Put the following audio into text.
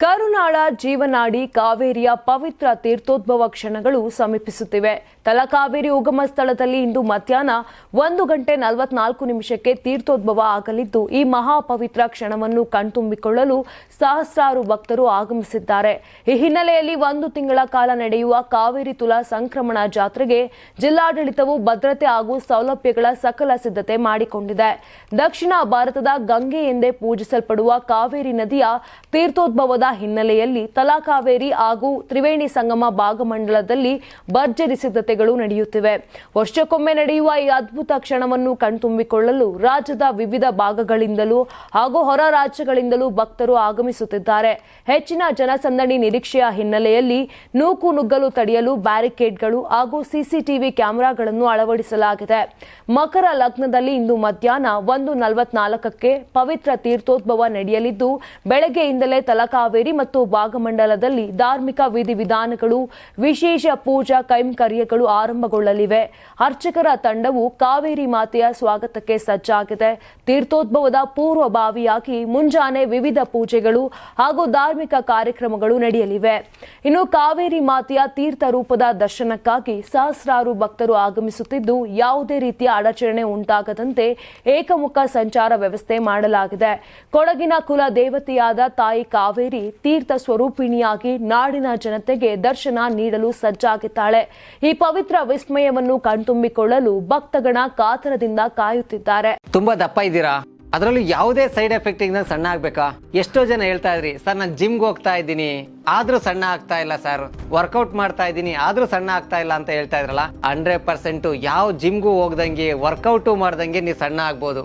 ಕರುನಾಳ ಜೀವನಾಡಿ ಕಾವೇರಿಯ ಪವಿತ್ರ ತೀರ್ಥೋದ್ಭವ ಕ್ಷಣಗಳು ಸಮೀಪಿಸುತ್ತಿವೆ. ತಲಕಾವೇರಿ ಉಗಮ ಸ್ಥಳದಲ್ಲಿ ಇಂದು ಮಧ್ಯಾಹ್ನ ಒಂದು ಗಂಟೆ ನಲವತ್ನಾಲ್ಕು ನಿಮಿಷಕ್ಕೆ ತೀರ್ಥೋದ್ಭವ ಆಗಲಿದ್ದು, ಈ ಮಹಾಪವಿತ್ರ ಕ್ಷಣವನ್ನು ಕಣ್ತುಂಬಿಕೊಳ್ಳಲು ಸಹಸ್ರಾರು ಭಕ್ತರು ಆಗಮಿಸಿದ್ದಾರೆ. ಈ ಹಿನ್ನೆಲೆಯಲ್ಲಿ ಒಂದು ತಿಂಗಳ ಕಾಲ ನಡೆಯುವ ಕಾವೇರಿ ತುಲಾ ಸಂಕ್ರಮಣ ಜಾತ್ರೆಗೆ ಜಿಲ್ಲಾಡಳಿತವು ಭದ್ರತೆ ಹಾಗೂ ಸೌಲಭ್ಯಗಳ ಸಕಲ ಸಿದ್ಧತೆ ಮಾಡಿಕೊಂಡಿದೆ. ದಕ್ಷಿಣ ಭಾರತದ ಗಂಗೆ ಎಂದೇ ಪೂಜಿಸಲ್ಪಡುವ ಕಾವೇರಿ ನದಿಯ ತೀರ್ಥೋದ್ಭವದ ಹಿನ್ನೆಲೆಯಲ್ಲಿ ತಲಾಕಾವೇರಿ ಹಾಗೂ ತ್ರಿವೇಣಿ ಸಂಗಮ ಭಾಗಮಂಡಲದಲ್ಲಿ ಭರ್ಜರಿ ಸಿದ್ಧತೆಗಳು ನಡೆಯುತ್ತಿವೆ. ವರ್ಷಕ್ಕೊಮ್ಮೆ ನಡೆಯುವ ಈ ಅದ್ಭುತ ಕ್ಷಣವನ್ನು ಕಣ್ತುಂಬಿಕೊಳ್ಳಲು ರಾಜ್ಯದ ವಿವಿಧ ಭಾಗಗಳಿಂದಲೂ ಹಾಗೂ ಹೊರ ರಾಜ್ಯಗಳಿಂದಲೂ ಭಕ್ತರು ಆಗಮಿಸುತ್ತಿದ್ದಾರೆ. ಹೆಚ್ಚಿನ ಜನಸಂದಣಿ ನಿರೀಕ್ಷೆಯ ಹಿನ್ನೆಲೆಯಲ್ಲಿ ನೂಕು ನುಗ್ಗಲು ತಡೆಯಲು ಬ್ಯಾರಿಕೇಡ್ಗಳು ಹಾಗೂ ಸಿಸಿಟಿವಿ ಕ್ಯಾಮೆರಾಗಳನ್ನು ಅಳವಡಿಸಲಾಗಿದೆ. ಮಕರ ಲಗ್ನದಲ್ಲಿ ಇಂದು ಮಧ್ಯಾಹ್ನ ಒಂದು ನಲವತ್ನಾಲ್ಕಕ್ಕೆ ಪವಿತ್ರ ತೀರ್ಥೋದ್ಭವ ನಡೆಯಲಿದ್ದು, ಬೆಳಗ್ಗೆಯಿಂದಲೇ ತಲಕಾವೇರಿ ಮತ್ತು ಭಾಗಮಂಡಲದಲ್ಲಿ ಧಾರ್ಮಿಕ ವಿಧಿವಿಧಾನಗಳು, ವಿಶೇಷ ಪೂಜಾ ಕೈಂಕರ್ಯಗಳು ಆರಂಭಗೊಳ್ಳಲಿವೆ. ಅರ್ಚಕರ ತಂಡವು ಕಾವೇರಿ ಮಾತೆಯ ಸ್ವಾಗತಕ್ಕೆ ಸಜ್ಜಾಗಿದೆ. ತೀರ್ಥೋದ್ಭವದ ಪೂರ್ವಭಾವಿಯಾಗಿ ಮುಂಜಾನೆ ವಿವಿಧ ಪೂಜೆಗಳು ಹಾಗೂ ಧಾರ್ಮಿಕ ಕಾರ್ಯಕ್ರಮಗಳು ನಡೆಯಲಿವೆ. ಇನ್ನು ಕಾವೇರಿ ಮಾತೆಯ ತೀರ್ಥ ರೂಪದ ದರ್ಶನಕ್ಕಾಗಿ ಸಹಸ್ರಾರು ಭಕ್ತರು ಆಗಮಿಸುತ್ತಿದ್ದು, ಯಾವುದೇ ರೀತಿಯ ಅಡಚಣೆ ಉಂಟಾಗದಂತೆ ಏಕಮುಖ ಸಂಚಾರ ವ್ಯವಸ್ಥೆ ಮಾಡಲಾಗಿದೆ. ಕೊಡಗಿನ ಕುಲ ದೇವತೆಯಾದ ತಾಯಿ ಕಾವೇರಿ ತೀರ್ಥ ಸ್ವರೂಪಿಣಿಯಾಗಿ ನಾಡಿನ ಜನತೆಗೆ ದರ್ಶನ ನೀಡಲು ಸಜ್ಜಾಗಿದ್ದಾಳೆ. ಈ ಪವಿತ್ರ ವಿಸ್ಮಯವನ್ನು ಕಣ್ತುಂಬಿಕೊಳ್ಳಲು ಭಕ್ತಗಣ ಕಾತರದಿಂದ ಕಾಯುತ್ತಿದ್ದಾರೆ. ತುಂಬಾ ದಪ್ಪ ಇದ್ದೀರಾ? ಅದರಲ್ಲೂ ಯಾವುದೇ ಸೈಡ್ ಎಫೆಕ್ಟ್ ಇಂದ ಸಣ್ಣ ಆಗ್ಬೇಕಾ? ಎಷ್ಟೋ ಜನ ಹೇಳ್ತಾ ಇದ್ರಿ, ಸರ್, ನಾನು ಜಿಮ್ಗೆ ಹೋಗ್ತಾ ಇದ್ದೀನಿ. ಆದ್ರೂ ಸಣ್ಣ ಆಗ್ತಾ ಇಲ್ಲ, ಸರ್. ವರ್ಕೌಟ್ ಮಾಡ್ತಾ ಇದ್ದೀನಿ, ಆದ್ರೂ ಸಣ್ಣ ಆಗ್ತಾ ಇಲ್ಲ ಅಂತ ಹೇಳ್ತಾ ಇದ್ರಲ್ಲ? ಹಂಡ್ರೆಡ್ ಪರ್ಸೆಂಟ್ ಯಾವ ಜಿಮ್ಗೂ ಹೋಗ್ದಂಗೆ ವರ್ಕೌಟು ಮಾಡ್ದಂಗೆ ನೀವು ಸಣ್ಣ ಆಗ್ಬೋದು.